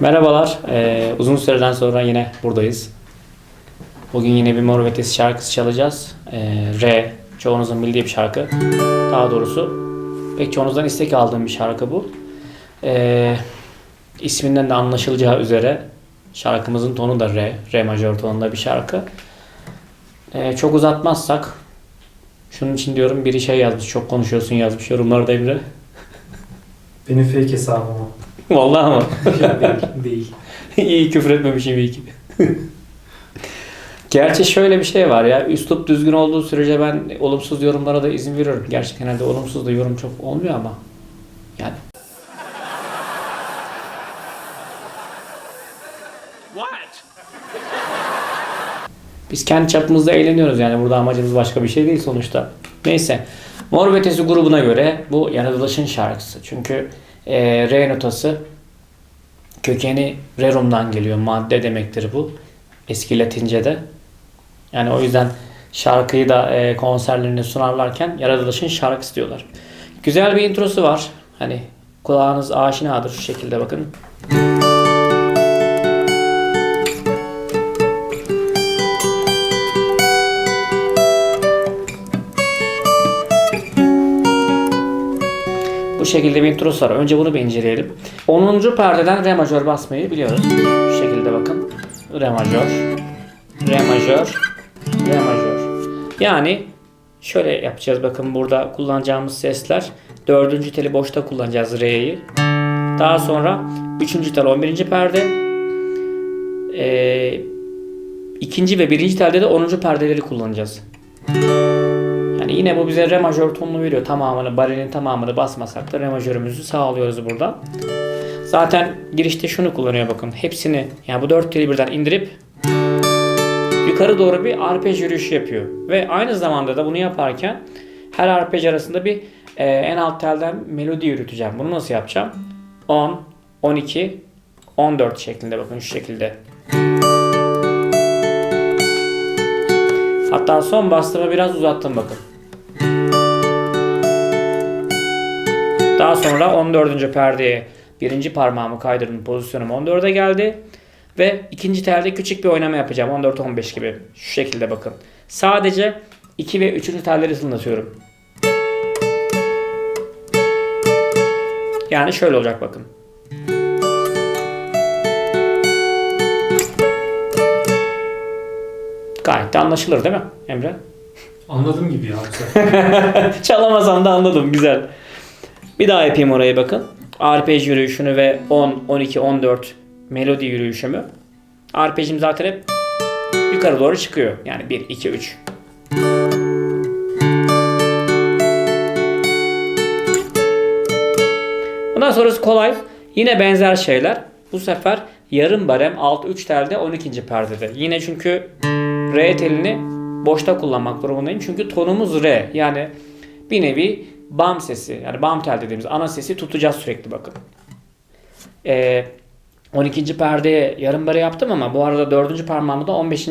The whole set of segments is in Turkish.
Merhabalar. Ee, uzun süreden sonra yine buradayız. Bugün yine bir Mor Ötesi şarkısı çalacağız. Ee, R. Çoğunuzun bildiği bir şarkı. Daha doğrusu pek çoğunuzdan istek aldığım bir şarkı bu. Ee, isminden de anlaşılacağı üzere şarkımızın tonu da R. R majör tonunda bir şarkı. Ee, çok uzatmazsak şunun için diyorum biri şey yazmış. Çok konuşuyorsun yazmış yorumlarda Emre. Benim fake hesabım. Vallahi mı? değil, değil. İyi küfür etmemişim iyi ki. Gerçi şöyle bir şey var ya, üslup düzgün olduğu sürece ben olumsuz yorumlara da izin veriyorum. Gerçi genelde olumsuz da yorum çok olmuyor ama yani. Biz kendi çapımızda eğleniyoruz yani burada amacımız başka bir şey değil sonuçta. Neyse. Mor Ötesi grubuna göre bu yaratılışın şarkısı. Çünkü e, re notası kökeni rerum'dan geliyor. Madde demektir bu. Eski Latince'de. Yani o yüzden şarkıyı da e, konserlerinde sunarlarken yaratılışın şarkısı diyorlar. Güzel bir introsu var. Hani kulağınız aşinadır şu şekilde bakın. Bu şekilde bir introsu var. Önce bunu bir inceleyelim. 10. perdeden re majör basmayı biliyoruz. Şu şekilde bakın. Re majör, re majör, re majör. Yani şöyle yapacağız. Bakın burada kullanacağımız sesler. Dördüncü teli boşta kullanacağız re'yi. Daha sonra üçüncü tel 11. perde. Ee, ikinci ve birinci telde de 10. perdeleri kullanacağız. Yine bu bize re majör tonunu veriyor. Tamamını, barinin tamamını basmasak da re majörümüzü sağlıyoruz burada. Zaten girişte şunu kullanıyor bakın. Hepsini yani bu dört teli birden indirip yukarı doğru bir arpej yürüyüşü yapıyor. Ve aynı zamanda da bunu yaparken her arpej arasında bir e, en alt telden melodi yürüteceğim. Bunu nasıl yapacağım? 10, 12, 14 şeklinde bakın şu şekilde. Hatta son bastığımı biraz uzattım bakın. Sonra 14. perdeye birinci parmağımı kaydırdım. Pozisyonum 14'e geldi. Ve ikinci telde küçük bir oynama yapacağım. 14-15 gibi. Şu şekilde bakın. Sadece 2 ve 3. telleri ısındatıyorum. Yani şöyle olacak bakın. Gayet de anlaşılır değil mi Emre? Anladım gibi ya. Çalamazsam da anladım. Güzel. Bir daha yapayım oraya bakın. Arpej yürüyüşünü ve 10, 12, 14 melodi yürüyüşümü. Arpejim zaten hep yukarı doğru çıkıyor. Yani 1, 2, 3. Bundan sonrası kolay. Yine benzer şeyler. Bu sefer yarım barem alt 3 telde 12. perdede. Yine çünkü re telini boşta kullanmak durumundayım. Çünkü tonumuz re. Yani bir nevi bam sesi yani bam tel dediğimiz ana sesi tutacağız sürekli bakın. Ee, 12. perdeye yarım bare yaptım ama bu arada 4. parmağımı da 15.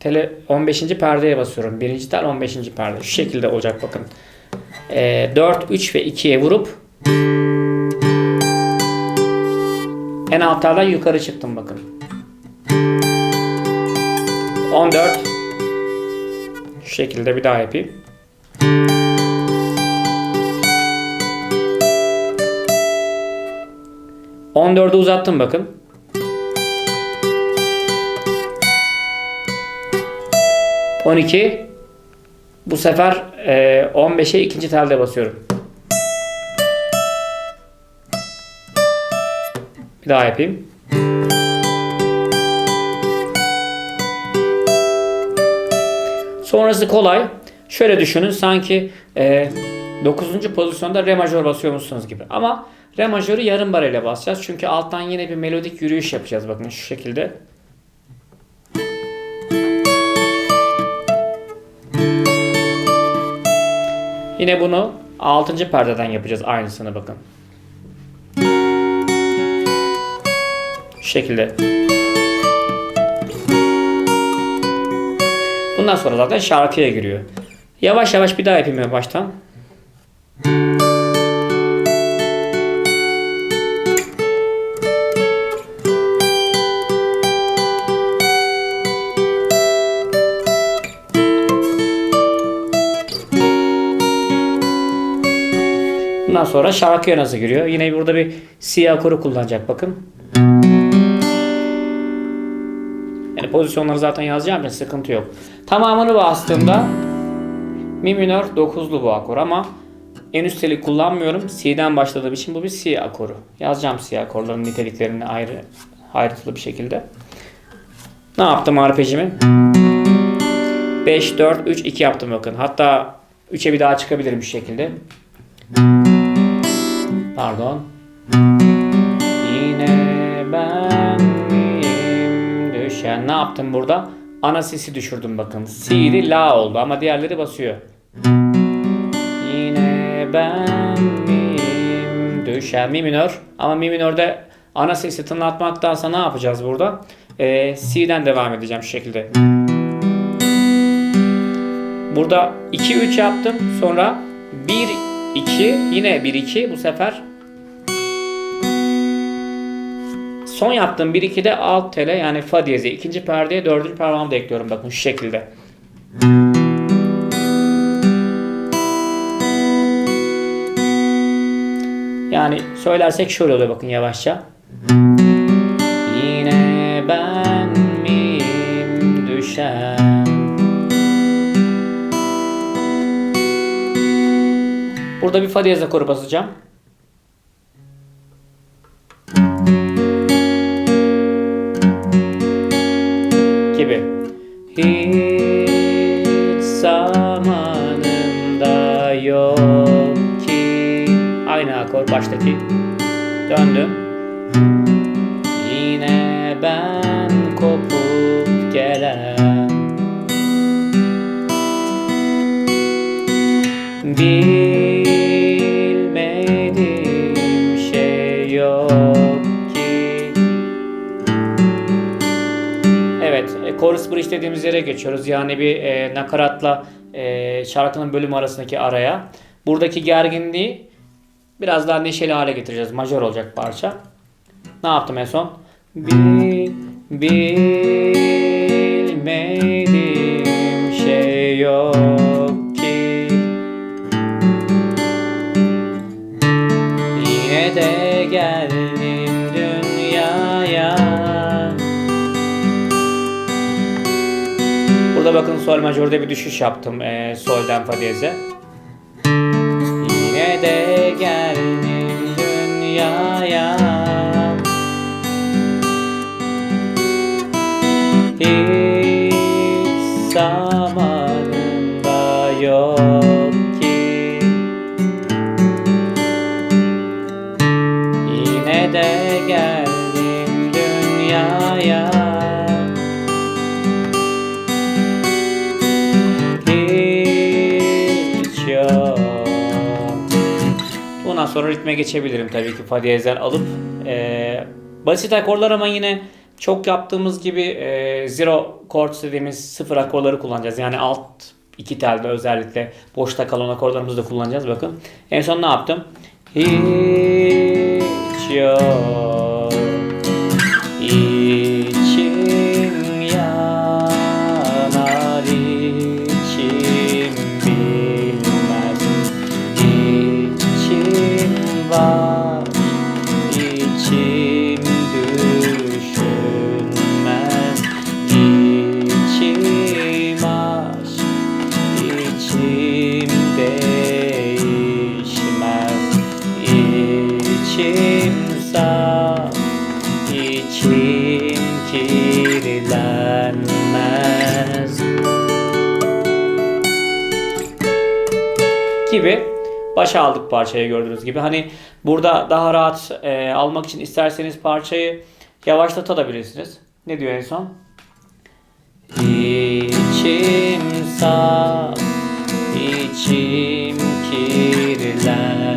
tele 15. perdeye basıyorum. 1. tel 15. perde. Şu şekilde olacak bakın. Ee, 4, 3 ve 2'ye vurup en alt telden yukarı çıktım bakın. 14 Şu şekilde bir daha yapayım. On dördü uzattım bakın. On iki. Bu sefer e, 15'e ikinci telde basıyorum. Bir daha yapayım. Sonrası kolay. Şöyle düşünün sanki e, 9. pozisyonda re majör basıyormuşsunuz gibi. Ama re majörü yarım bar ile basacağız. Çünkü alttan yine bir melodik yürüyüş yapacağız. Bakın şu şekilde. Yine bunu 6. perdeden yapacağız aynısını bakın. Şu şekilde. Bundan sonra zaten şarkıya giriyor. Yavaş yavaş bir daha yapayım baştan. Bundan sonra şarkıya nasıl giriyor? Yine burada bir si akoru kullanacak bakın. Yani pozisyonları zaten yazacağım için sıkıntı yok. Tamamını bastığımda mi minör 9'lu bu akor ama en üst teli kullanmıyorum. C'den başladığım için bu bir C akoru. Yazacağım C akorların niteliklerini ayrı ayrıntılı bir şekilde. Ne yaptım arpejimi? 5, 4, 3, 2 yaptım bakın. Hatta 3'e bir daha çıkabilirim şu şekilde. Pardon. Yine ben miyim düşen? Ne yaptım burada? Ana sesi düşürdüm bakın. Si'di la oldu ama diğerleri basıyor. Yine ben miyim düşen? Mi minör. Ama mi minörde ana sesi tınlatmaktansa ne yapacağız burada? Ee, C'den devam edeceğim şu şekilde. Burada 2-3 yaptım. Sonra 1-2 yine 1-2 bu sefer Son yaptığım 1-2'de alt tele yani fa diyezi ikinci perdeye dördüncü parmağımı da ekliyorum bakın şu şekilde. Yani söylersek şöyle oluyor bakın yavaşça. Yine ben miyim düşen Burada bir fa diyez akoru basacağım. gibi. Hiç zamanımda yok ki Aynı akor baştaki Döndüm Evet, e, chorus bridge dediğimiz yere geçiyoruz. Yani bir e, nakaratla e, şarkının bölüm arasındaki araya. Buradaki gerginliği biraz daha neşeli hale getireceğiz. Majör olacak parça. Ne yaptım en son? Bil, bilmediğim sol majörde bir düşüş yaptım e, solden fa diyeze. Yine de geldim dünyaya. Hiç zamanında yok ki. Yine de geldim dünyaya sonra ritme geçebilirim tabii ki fa diyezden alıp e, basit akorlar ama yine çok yaptığımız gibi e, zero chords dediğimiz sıfır akorları kullanacağız. Yani alt iki telde özellikle boşta kalan akorlarımızı da kullanacağız. Bakın en son ne yaptım? Hiç yok. Gibi başa aldık parçayı gördüğünüz gibi. Hani burada daha rahat e, almak için isterseniz parçayı yavaşlatabilirsiniz. Ne diyor en son? İçim saf, içim kirlenmez.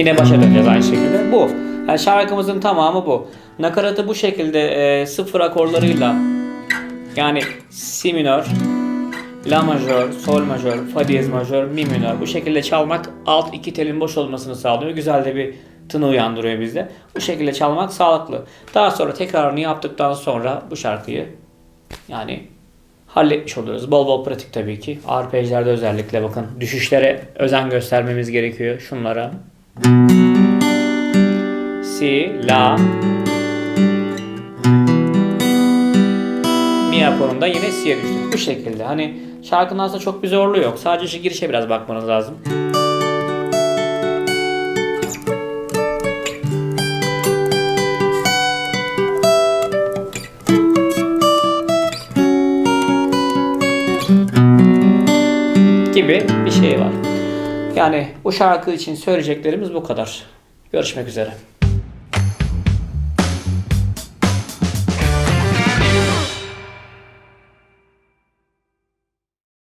Yine başa döneceğiz aynı şekilde. Bu. Yani şarkımızın tamamı bu. Nakaratı bu şekilde e, sıfır akorlarıyla yani si minör, la majör, sol majör, fa diyez majör, mi minör bu şekilde çalmak alt iki telin boş olmasını sağlıyor. Güzel de bir tını uyandırıyor bizde. Bu şekilde çalmak sağlıklı. Daha sonra tekrarını yaptıktan sonra bu şarkıyı yani halletmiş oluyoruz. Bol bol pratik tabii ki. Arpejlerde özellikle bakın düşüşlere özen göstermemiz gerekiyor. Şunlara. Si, La. Mi akorunda yine Si'ye düştük. Bu şekilde. Hani şarkının aslında çok bir zorluğu yok. Sadece şu girişe biraz bakmanız lazım. gibi bir şey var. Yani bu şarkı için söyleyeceklerimiz bu kadar. Görüşmek üzere.